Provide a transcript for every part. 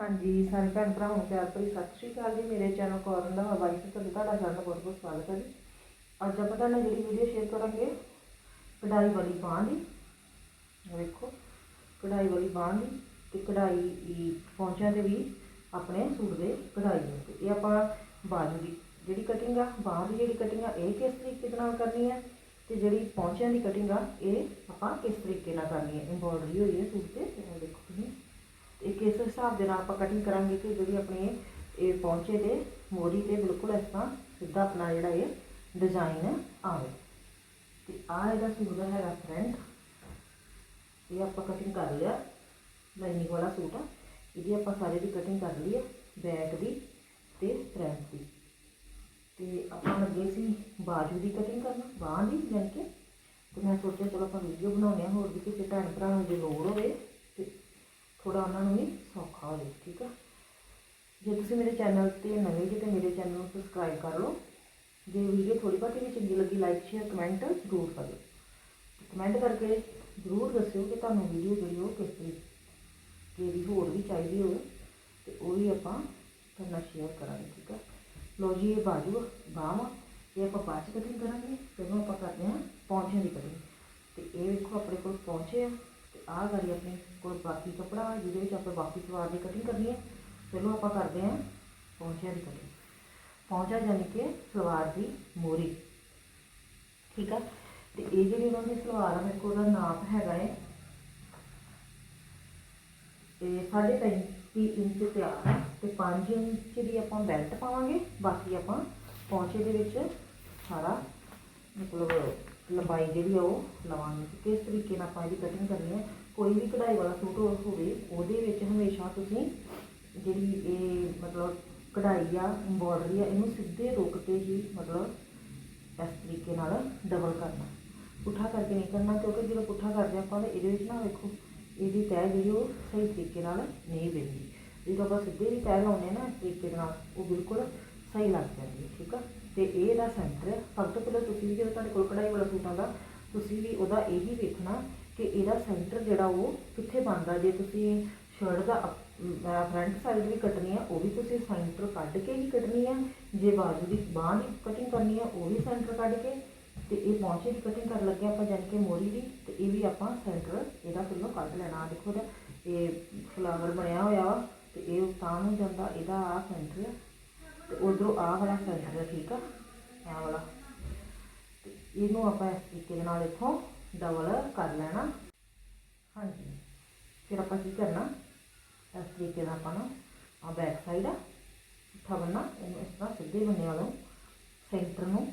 ਹਾਂਜੀ, ਸਾਰੇ ਭੈਣ ਭਰਾਵਾਂ ਨੂੰ ਪਿਆਰ ਭਰੀ ਸਤਿ ਸ਼੍ਰੀ ਅਕਾਲ ਜੀ। ਮੇਰੇ ਚੈਨਲ ਕੋਰਨ ਦਾ ਹਵਾਈ ਤੇ ਤੁਹਾਡਾ ਤੁਹਾਡਾ ਸਾਰਿਆਂ ਦਾ ਬਹੁਤ ਬਹੁਤ ਸਵਾਗਤ ਹੈ ਜੀ। ਅੱਜ ਆਪਾਂ ਤੁਹਾਨੂੰ ਜਿਹੜੀ ਵੀਡੀਓ ਸ਼ੇਅਰ ਕਰਾਂਗੇ, ਕਢਾਈ ਵਾਲੀ ਬਾਂਹ ਦੀ। ਵੇਖੋ, ਕਢਾਈ ਵਾਲੀ ਬਾਂਹ ਦੀ ਤੇ ਕਢਾਈ ਦੀ ਪੌਂਚਿਆਂ ਤੇ ਵੀ ਆਪਣੇ ਸੂਟ ਦੇ ਕਢਾਈ ਨੂੰ ਇਹ ਆਪਾਂ ਬਾਜੂ ਦੀ ਜਿਹੜੀ ਕਟਿੰਗ ਆ, ਬਾਂਹ ਦੀ ਜਿਹੜੀ ਕਟਿੰਗ ਆ, ਇਹ ਕਿਸ ਤਰੀਕੇ ਦੇ ਨਾਲ ਕਰਨੀ ਹੈ ਤੇ ਜਿਹੜੀ ਪਹੁੰਚਿਆਂ ਦੀ ਕਟਿੰਗ ਆ, ਇਹ ਆਪਾਂ ਕਿਸ ਤਰੀਕੇ ਨਾਲ ਕਰਨੀ ਹੈ ਐਮਬੋਡਰੀ ਹੋਈ ਹੈ ਸੂਟ ਤੇ। ਇਹ ਦੇਖੋ ਤੁਸੀਂ। ਇਹ ਕਿਸ ਹਿਸਾਬ ਦੇ ਨਾਲ ਆਪਾਂ ਕਟਿੰਗ ਕਰਾਂਗੇ ਕਿ ਜਿਹੜੀ ਆਪਣੇ ਇਹ ਪੌਂਚੇ ਤੇ, ਮੋਰੀ ਤੇ ਬਿਲਕੁਲ ਇਸ ਤਰ੍ਹਾਂ ਸਿੱਧਾ ਆਪਣਾ ਜਿਹੜਾ ਇਹ ਡਿਜ਼ਾਈਨ ਆਵੇ। ਤੇ ਆ ਇਹਦਾ ਸੂਟ ਹੈਗਾ ਫਰੰਟ ਇਹ ਆਪਾਂ ਕਟਿੰਗ ਕਰ ਲਿਆ ਲਾਈਨਿੰਗ ਵਾਲਾ ਸੂਟ ਆ। ਇਹਦੀ ਆਪਾਂ ਸਾਰੇ ਦੀ ਕਟਿੰਗ ਕਰ ਲਈ ਹੈ ਬੈਕ ਦੀ ਤੇ ਫਰੰਟ ਦੀ। ਤੇ ਆਪਾਂ ਲੱਗੇ ਸੀ ਬਾਜੂ ਦੀ ਕਟਿੰਗ ਕਰਨ, ਬਾਂਹ ਦੀ ਜਾਣੀ ਕੇ। ਤੇ ਮੈਂ ਸੋਚਿਆ ਚਲੋ ਆਪਾਂ ਵੀਡੀਓ ਬਣਾਉਂਦੇ ਹਾਂ, ਹੋਰ ਵੀ ਕਿਸੇ ਭੈਣ ਭਰਾ ਨੂੰ ਜੇ ਲੋੜ ਹੋਵੇ। ਥੋੜਾ ਉਹਨਾਂ ਨੂੰ ਵੀ ਸੌਖਾ ਹੋ ਜਾਵੇ ਠੀਕ ਆ? ਜੇ ਤੁਸੀਂ ਮੇਰੇ ਚੈਨਲ ਤੇ ਨਵੇਂ ਜੇ ਤੇ ਮੇਰੇ ਚੈਨਲ ਨੂੰ ਸਬਸਕ੍ਰਾਈਬ ਕਰ ਲਓ, ਜੇ ਵੀਡੀਓ ਥੋੜੀ ਬਹੁਤੀ ਵੀ ਚੰਗੀ ਲੱਗੀ ਲਾਈਕ ਸ਼ੇਅਰ ਕਮੈਂਟ ਜ਼ਰੂਰ ਕਰਿਓ ਕਮੈਂਟ ਕਰਕੇ ਜ਼ਰੂਰ ਦੱਸਿਓ ਕਿ ਤੁਹਾਨੂੰ ਵੀਡੀਓ ਜਿਹੜੀ ਉਹ ਕਿਸ ਤਰੀਕੇ ਦੀ ਹੋਰ ਵੀ ਚਾਹੀਦੀ ਹੋਵੇ, ਤੇ ਉਹ ਵੀ ਆਪਾਂ ਕਰਨਾ ਸ਼ੇਅਰ ਕਰਾਂਗੇ, ਠੀਕ ਆ? ਲੋ ਜੀ, ਇਹ ਬਾਜੂ ਬਾਹਾਂ ਵਾ ਇਹ ਆਪਾਂ ਬਾਅਦ ਚ ਕਟਿੰਗ ਕਰਾਂਗੇ ਪਹਿਲਾਂ ਆਪਾਂ ਕਰਦੇ ਹਾਂ ਪੌਂਚਿਆਂ ਦੀ ਕਟਿੰਗ ਤੇ ਇਹ ਵੇਖੋ ਆਪਣੇ ਕੋਲ ਪੌਂਚੇ ਆ। ਆਹ ਗਾੜੀ ਆਪਣੇ ਕੋਲ ਬਾਕੀ ਕੱਪੜਾ ਵਾ ਜਿਹਦੇ ਵਿੱਚ ਆਪਾਂ ਬਾਕੀ ਸਲਵਾਰ ਦੀ ਕਟਿੰਗ ਕਰਨੀ ਹੈ, ਚਲੋ ਆਪਾਂ ਕਰਦੇ ਹਾਂ ਪਹੁੰਚਿਆ ਦੀ ਕਟਿੰਗ ਪੌਂਚਾ ਯਾਨੀ ਕਿ ਸਲਵਾਰ ਦੀ ਮੋਰੀ। ਠੀਕ ਆ? ਤੇ ਇਹ ਜਿਹੜੀ ਉਹਨਾਂ ਦੀ ਸਲਵਾਰ ਆ, ਮੇਰੇ ਕੋਲ ਉਹਦਾ ਨਾਪ ਹੈਗਾ ਹੈ ਇਹ ਸਾਢੇ ਪੈਂਤੀ ਇੰਚ ਤਿਆਰ ਹੈ ਤੇ 5 ਇੰਚ ਦੀ ਆਪਾਂ ਬੈਲਟ ਪਾਵਾਂਗੇ। ਬਾਕੀ ਆਪਾਂ ਪਹੁੰਚੇ ਦੇ ਵਿੱਚ ਸਾਰਾ, ਮਤਲਬ ਲੰਬਾਈ ਜਿਹੜੀ ਆ ਉਹ ਲਵਾਂਗੇ। ਕਿਸ ਤਰੀਕੇ ਨਾਲ ਆਪਾਂ ਇਹਦੀ ਕਟਿੰਗ ਕਰਨੀ ਹੈ ਕੋਈ ਵੀ ਕਢਾਈ ਵਾਲਾ ਸੂਟ ਹੋਵੇ, ਉਹਦੇ ਵਿੱਚ ਹਮੇਸ਼ਾ ਤੁਸੀਂ ਜਿਹੜੀ ਇਹ ਮਤਲਬ ਕਢਾਈ ਆ ਐਮਬੋਡਰੀ ਆ, ਇਹਨੂੰ ਸਿੱਧੇ ਰੁਕ ਕੇ ਹੀ ਮਤਲਬ ਇਸ ਤਰੀਕੇ ਨਾਲ ਡਬਲ ਕਰਨਾ। ਪੁੱਠਾ ਕਰਕੇ ਨਹੀਂ ਕਰਨਾ, ਕਿਉਂਕਿ ਜਦੋਂ ਪੁੱਠਾ ਕਰਦੇ ਆਪਾਂ ਤਾਂ ਇਹਦੇ ਵਿੱਚ ਨਾ ਵੇਖੋ, ਇਹਦੀ ਤੈਅ ਜਿਹੜੀ ਉਹ ਸਹੀ ਤਰੀਕੇ ਨਾਲ ਨਹੀਂ ਬੈਠਦੀ ਜਦੋਂ ਆਪਾਂ ਸਿੱਧੇ ਦੀ ਤੈਅ ਲਾਉਂਦੇ ਹਾਂ ਨਾ ਇਸ ਤਰੀਕੇ ਦੇ ਨਾਲ, ਉਹ ਬਿਲਕੁਲ ਸਹੀ ਲੱਗ ਜਾਂਦੀ ਹੈ ਠੀਕ ਆ? ਤੇ ਇਹ ਇਹਦਾ ਸੈਂਟਰ ਹੈ। ਸਭ ਤੋਂ ਪਹਿਲਾਂ ਤੁਸੀਂ ਵੀ ਜਦੋਂ ਤੁਹਾਡੇ ਕੋਲ ਕਢਾਈ ਵਾਲਾ ਸੂਟ ਆਉਂਦਾ, ਤੁਸੀਂ ਵੀ ਉਹਦਾ ਇਹ ਹੀ ਵੇਖਣਾ ਕਿ ਇਹਦਾ ਸੈਂਟਰ ਜਿਹੜਾ ਉਹ ਕਿੱਥੇ ਬਣਦਾ। ਜੇ ਤੁਸੀਂ ਸ਼ਰਟ ਦਾ ਫਰੰਟ ਸਾਈਡ ਵੀ ਕੱਟਣੀ ਆ, ਉਹ ਵੀ ਤੁਸੀਂ ਸੈਂਟਰ ਕੱਢ ਕੇ ਹੀ ਕੱਟਣੀ ਆ। ਜੇ ਬਾਜੂ ਦੀ ਬਾਂਹ ਦੀ ਕਟਿੰਗ ਕਰਨੀ ਆ, ਉਹ ਵੀ ਸੈਂਟਰ ਕੱਢ ਕੇ ਤੇ ਇਹ ਪੌਂਚੇ ਦੀ ਕਟਿੰਗ ਕਰਨ ਲੱਗੇ ਆਪਾਂ ਜਾਨ ਕੇ ਮੋਰੀ ਦੀ, ਤੇ ਇਹ ਵੀ ਆਪਾਂ ਸੈਂਟਰ ਇਹਦਾ ਪਹਿਲਾਂ ਕੱਢ ਲੈਣਾ। ਦੇਖੋ ਇਹਦਾ, ਇਹ ਫਲਾਵਰ ਬਣਿਆ ਹੋਇਆ ਵਾ, ਤੇ ਇਹ ਉਤਾਂ ਨੂੰ ਜਾਂਦਾ, ਇਹਦਾ ਆ। ਸੈਂਟਰ ਤੇ ਉਧਰੋਂ ਆਹ ਵਾਲਾ ਸੈਂਟਰ ਹੈ ਠੀਕ ਆ, ਆਹ ਵਾਲਾ। ਤੇ ਇਹਨੂੰ ਆਪਾਂ ਇਸ ਤਰੀਕੇ ਦੇ ਨਾਲ ਇੱਥੋਂ ਡਬਲ ਕਰ ਲੈਣਾ। ਹਾਂਜੀ। ਫਿਰ ਆਪਾਂ ਕੀ ਕਰਨਾ? ਇਸ ਤਰੀਕੇ ਦਾ ਆਪਾਂ ਨਾ ਆ ਬੈਕ ਸਾਈਡ ਆ, ਪੁੱਠਾ ਬੰਨਾ ਇਹਨੂੰ ਇਸ ਤਰ੍ਹਾਂ ਸਿੱਧੇ ਬੰਨੇ ਵਾਲੋਂ ਸੈਂਟਰ ਨੂੰ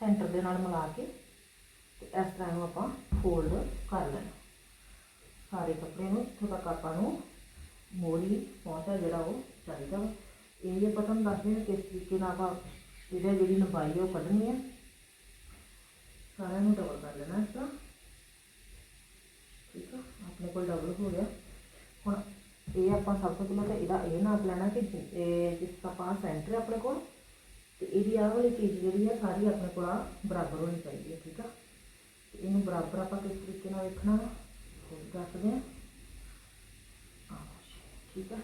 ਸੈਂਟਰ ਦੇ ਨਾਲ ਮਿਲਾ ਕੇ ਤੇ ਇਸ ਤਰ੍ਹਾਂ ਇਹਨੂੰ ਆਪਾਂ ਫੋਲਡ ਕਰ ਲੈਣਾ। ਸਾਰੇ ਕੱਪੜੇ ਨੂੰ, ਇੱਥੋਂ ਤੱਕ ਆਪਾਂ ਨੂੰ ਮੋਰੀ ਪਹੁੰਚਾ ਜਿਹੜਾ ਉਹ ਚਾਹੀਦਾ ਵਾ। ਇਹ ਜੇ ਆਪਾਂ ਤੁਹਾਨੂੰ ਦੱਸਦੇ ਹਾਂ ਕਿਸ ਤਰੀਕੇ ਨਾਲ ਆਪਾਂ ਇਹਦਾ ਜਿਹੜੀ ਲੰਬਾਈ ਆ ਉਹ ਕੱਢਣੀ ਹੈ ਸਾਰਿਆਂ ਨੂੰ ਡਬਲ ਕਰ ਲੈਣਾ ਇਸ ਤਰ੍ਹਾਂ। ਠੀਕ ਆ? ਆਪਣੇ ਕੋਲ ਡਬਲ ਹੋ ਗਿਆ। ਹੁਣ ਇਹ ਆਪਾਂ ਸਭ ਤੋਂ ਪਹਿਲਾਂ ਤਾਂ ਇਹਦਾ ਇਹ ਨਾਪ ਲੈਣਾ ਕਿ ਇਹ ਜਿਸ ਤਰ੍ਹਾਂ ਆਪਾਂ ਸੈਂਟਰ ਆਪਣੇ ਕੋਲ, ਤੇ ਇਹਦੀ ਆਹ ਵਾਲੀ ਚੀਜ਼ ਜਿਹੜੀ ਆ ਸਾਰੀ ਆਪਣੇ ਕੋਲ ਬਰਾਬਰ ਹੋਣੀ ਚਾਹੀਦੀ ਹੈ ਠੀਕ ਆ? ਤੇ ਇਹਨੂੰ ਬਰਾਬਰ ਆਪਾਂ ਕਿਸ ਤਰੀਕੇ ਨਾਲ ਵੇਖਣਾ ਉਹ ਵੀ ਦੱਸਦੇ ਆ। ਠੀਕ ਆ?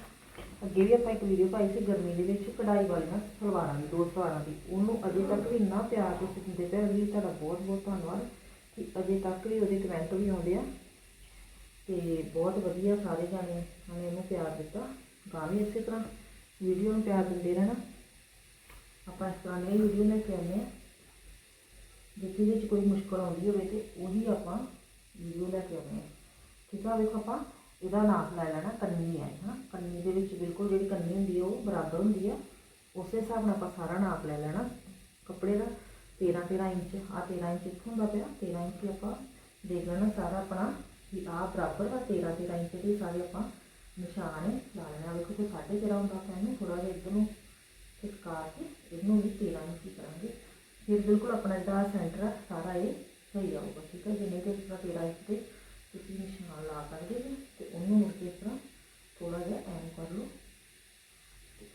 ਅੱਗੇ ਵੀ ਆਪਾਂ ਇੱਕ ਵੀਡੀਓ ਪਾਈ ਸੀ ਗਰਮੀ ਦੇ ਵਿੱਚ ਕਢਾਈ ਵਾਲੀਆਂ ਸਲਵਾਰਾਂ ਦੀ, ਦੋ ਸਲਵਾਰਾਂ ਦੀ। ਉਹਨੂੰ ਅਜੇ ਤੱਕ ਵੀ ਇੰਨਾ ਪਿਆਰ ਤੁਸੀਂ ਦਿੰਦੇ ਪਏ ਹੋ ਵੀ ਤੁਹਾਡਾ ਬਹੁਤ ਬਹੁਤ ਧੰਨਵਾਦ ਕਿ ਅਜੇ ਤੱਕ ਵੀ ਉਹਦੇ ਕਮੈਂਟ ਵੀ ਆਉਂਦੇ ਆ। ਤੇ ਬਹੁਤ ਵਧੀਆ ਸਾਰੇ ਜਾਣੇ ਨੇ ਇਹਨੂੰ ਪਿਆਰ ਦਿੱਤਾ। ਗਾਂ ਵੀ ਇਸੇ ਤਰ੍ਹਾਂ ਵੀਡੀਓ ਨੂੰ ਪਿਆਰ ਦਿੰਦੇ ਰਹਿਣਾ। ਆਪਾਂ ਇਸ ਤਰ੍ਹਾਂ ਦੀ ਵੀਡੀਓ ਲੈ ਕੇ ਆਉਂਦੇ ਹਾਂ ਜੇ ਕਿਸੇ ਵਿੱਚ ਕੋਈ ਮੁਸ਼ਕਲ ਆਉਂਦੀ ਹੋਵੇ ਤੇ ਉਹੀ ਆਪਾਂ ਵੀਡੀਓ ਲੈ ਕੇ ਆਉਂਦੇ ਹਾਂ ਠੀਕ ਆ, ਵੇਖੋ ਆਪਾਂ। ਇਹਦਾ ਨਾਪ ਲੈ ਲੈਣਾ, ਕੰਨੀ ਹੈ ਹਾਂ ਕੰਨੀ ਦੇ ਵਿੱਚ ਬਿਲਕੁਲ ਜਿਹੜੀ ਕੰਨੀ ਹੁੰਦੀ ਹੈ ਉਹ ਬਰਾਬਰ ਹੁੰਦੀ ਆ। ਉਸੇ ਹਿਸਾਬ ਨਾਲ ਆਪਾਂ ਸਾਰਾ ਨਾਪ ਲੈ ਲੈਣਾ ਕੱਪੜੇ ਦਾ। 13 13 ਇੰਚ ਆ 13 ਇੰਚ ਇੱਥੋਂ ਹੁੰਦਾ ਪਿਆ। 13 ਇੰਚ ਆਪਾਂ ਦੇਖ ਲੈਣਾ ਸਾਰਾ ਆਪਣਾ ਵੀ ਆ ਬਰਾਬਰ ਆ। 13 13 ਇੰਚ ਦੇ ਸਾਰੇ ਆਪਾਂ ਨਿਸ਼ਾਨ ਲਾ ਲੈਣਾ ਵੇਖੋ ਤੇ 13.5 ਹੁੰਦਾ ਪਿਆ ਇਹਨੂੰ ਥੋੜਾ ਜਿਹਾ ਇੱਧਰ ਨੂੰ ਖਿਸਕਾ ਕੇ ਇਹਨੂੰ ਵੀ 13 ਇੰਚ ਹੀ ਕਰਾਂਗੇ। ਫਿਰ ਬਿਲਕੁਲ ਆਪਣਾ ਜਿਹੜਾ ਸੈਂਟਰ ਆ, ਸਾਰਾ ਇਹ ਸਹੀ ਆਊਗਾ, ਠੀਕ ਹੈ ਜੇ ਨਹੀਂ ਤੇ 13 ਇੰਚ ਤੇ ਤੁਸੀਂ ਨਿਸ਼ਾਨ ਲਾ ਸਕਦੇ ਹੋ ਤੇ ਉਹਨੂੰ ਮੁੜ ਕੇ ਇਸ ਤਰ੍ਹਾਂ ਥੋੜਾ ਜਿਹਾ ਐਂ ਕਰ ਲਓ।